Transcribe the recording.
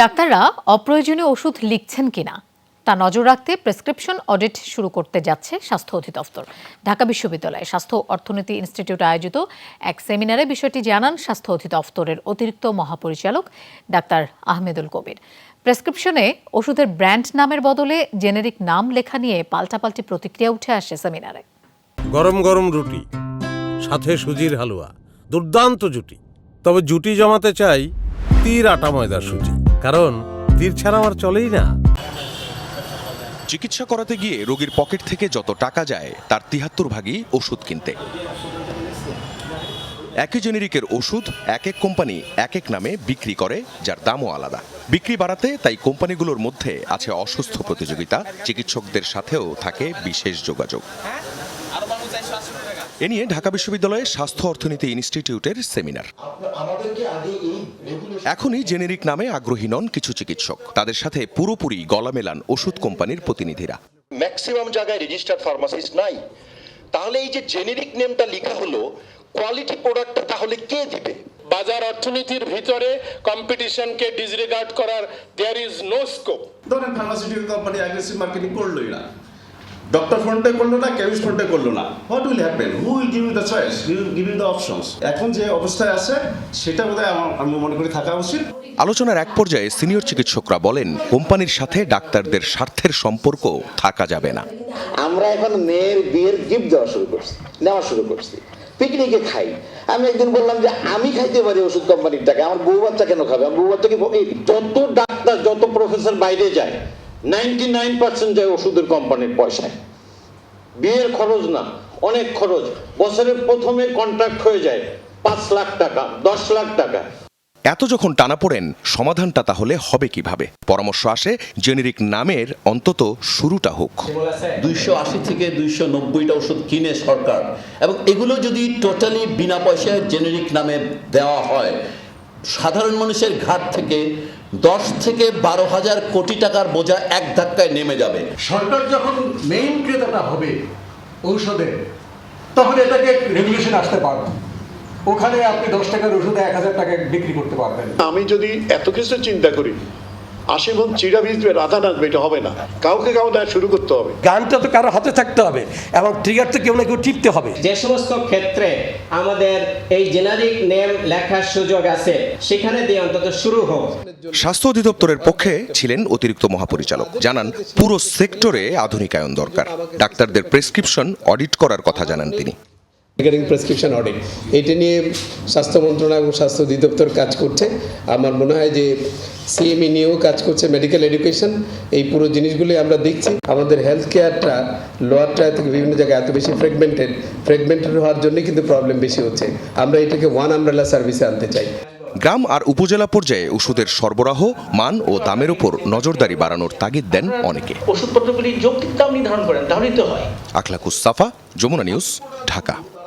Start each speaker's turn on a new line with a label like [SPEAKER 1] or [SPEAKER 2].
[SPEAKER 1] ডাক্তাররা অপ্রয়োজনীয় ওষুধ লিখছেন কিনা তা নজর রাখতে প্রেসক্রিপশন অডিট শুরু করতে যাচ্ছে স্বাস্থ্য অধিদপ্তর। ঢাকা বিশ্ববিদ্যালয়ে স্বাস্থ্য অর্থনীতি ইনস্টিটিউট আয়োজিত এক সেমিনারে বিষয়টি জানান স্বাস্থ্য অধিদপ্তরের অতিরিক্ত মহাপরিচালক ডাক্তার আহমেদুল কবির। প্রেসক্রিপশনে ওষুধের ব্র্যান্ড নামের বদলে জেনেরিক নাম লেখা নিয়ে পাল্টাপাল্টি প্রতিক্রিয়া উঠে আসে সেমিনারে।
[SPEAKER 2] গরম গরম রুটি, সাথে সুজির হালুয়া, দুর্দান্ত জুটি। তবে জুটি জমাতে চাই তীর আটা ময়দার সুজি। কারণ তীর ছাড়া আমার চলেই না।
[SPEAKER 3] চিকিৎসা করাতে গিয়ে রোগীর পকেট থেকে যত টাকা যায়, তার তিহাত্তর ভাগই ওষুধ কিনতে। একই জেনেরিকের ওষুধ এক এক কোম্পানি এক এক নামে বিক্রি করে, যার দামও আলাদা। বিক্রি বাড়াতে তাই কোম্পানিগুলোর মধ্যে আছে অসুস্থ প্রতিযোগিতা, চিকিৎসকদের সাথেও থাকে বিশেষ যোগাযোগ। এ নিয়ে ঢাকা বিশ্ববিদ্যালয়ে স্বাস্থ্য অর্থনীতি ইনস্টিটিউটের সেমিনার। এখনই জেনেরিক নামে আগ্রহী নন কিছু চিকিৎসক। তাদের সাথে পুরোপুরি গলা মেলান ওষুধ কোম্পানির প্রতিনিধিরা।
[SPEAKER 4] ম্যাক্সিমাম জায়গায় রেজিস্টার্ড ফার্মাসিস্ট নাই। তাহলে এই যে জেনেরিক নেমটা লেখা হলো কোয়ালিটি প্রোডাক্টটা তাহলে কে দিবে?
[SPEAKER 5] বাজার অর্থনীতির ভিতরে কম্পিটিশনকে ডিসরিগার্ড করার দেয়ার ইজ নো স্কোপ
[SPEAKER 6] ধরেন ফার্মাসিউটিক্যাল কোম্পানি অ্যাগ্রেসিভ মার্কেটিং করলোই না। ডক্টর ফ্রন্টে করল না কেমিস্ট ফ্রন্টে করল না। What will happen who will give you the choice give you the options এখন যে অবস্থায় আছে সেটা বোধহয় আমার আমি মনে করি থাকা উচিত।
[SPEAKER 3] আলোচনার এক পর্যায়ে সিনিয়র চিকিৎসকরা বলেন কোম্পানির সাথে ডাক্তারদের স্বার্থের সম্পর্ক থাকা যাবে না।
[SPEAKER 7] আমরা এখন মেয়ের বিয়ের গিফট দেওয়া শুরু করছি নেওয়া শুরু করছি। পিকনিকে খাই। আমি একদিন বললাম যে আমি খাইতে পারি ওষুধ কোম্পানির টাকা। আমার বউ বাচ্চা কেন খাবে? আমার বউ বাচ্চাকে যত ডাক্তার যত প্রফেসর বাইরে যায় নাইনটি নাইন পার্সেন্ট যায় ওষুধের কোম্পানির পয়সায়। বিয়ের খরচ না অনেক খরচ। বছরের প্রথমে কন্ট্রাক্ট হয়ে যায় পাঁচ লাখ টাকা দশ লাখ টাকা।
[SPEAKER 3] এত যখন টানা পড়েন সমাধানটা তাহলে হবে কীভাবে? পরামর্শ আসে জেনেরিক নামের অন্তত শুরুটা হোক।
[SPEAKER 8] দুইশো আশি থেকে দুইশো নব্বইটা ওষুধ কিনে সরকার। এবং এগুলো যদি টোটালি বিনা পয়সায় জেনেরিক নামে দেওয়া হয় সাধারণ মানুষের ঘাট থেকে দশ থেকে বারো হাজার কোটি টাকার বোঝা এক ধাক্কায় নেমে যাবে।
[SPEAKER 9] সরকার যখন মেইন ক্রেতাটা হবে ঔষধের তখন এটাকে রেগুলেশন আসতে পারবে। ওখানে আপনি দশ টাকার ওষুধে এক হাজার টাকা বিক্রি করতে পারবেন।
[SPEAKER 5] আমি যদি এত কিছু চিন্তা করি আশি মন ভিজবে রাধা নাচবে এটা হবে না। কাউকে কাউ দেওয়া শুরু করতে হবে।
[SPEAKER 9] গানটা তো কারও হাতে থাকতে হবে এবং ট্রিগার তো কেউ না কেউ টিপতে হবে।
[SPEAKER 10] যে সমস্ত ক্ষেত্রে আমাদের এই জেনারিক নেম লেখার সুযোগ আছে সেখানে দিয়ে অন্তত শুরু হোক।
[SPEAKER 3] স্বাস্থ্য অধিদপ্তরের পক্ষে ছিলেন অতিরিক্ত মহাপরিচালক। জানান পুরো সেক্টরে আধুনিকায়ন দরকার। ডাক্তারদের প্রেসক্রিপশন অডিট করার কথা জানান তিনি।
[SPEAKER 11] রিগার্ডিং প্রেসক্রিপশন অডিট এটা নিয়ে স্বাস্থ্য মন্ত্রণালয় এবং স্বাস্থ্য অধিদপ্তর কাজ করছে। আমার মনে হয় যে সিএমই নিয়েও কাজ করছে মেডিকেল এডুকেশন এই পুরো জিনিসগুলি আমরা দেখছি। আমাদের হেলথ কেয়ারটা লোয়ার ট্রায় থেকে বিভিন্ন জায়গায় এত বেশি ফ্রেগমেন্টেড ফ্রেগমেন্টেড হওয়ার জন্য কিন্তু প্রবলেম বেশি হচ্ছে। আমরা এটাকে ওয়ান আমব্রেলা সার্ভিসে আনতে চাই।
[SPEAKER 3] গ্রাম আর উপজেলা পর্যায়ে ওষুধের সরবরাহ মান ও দামের উপর নজরদারি বাড়ানোর তাগিদ দেন অনেকে।
[SPEAKER 7] ওষুধপত্রগুলি যৌক্তিক দাম নির্ধারণ করেন তাহলেই তো হয়।
[SPEAKER 3] আখলাকুস সাফা যমুনা নিউজ ঢাকা।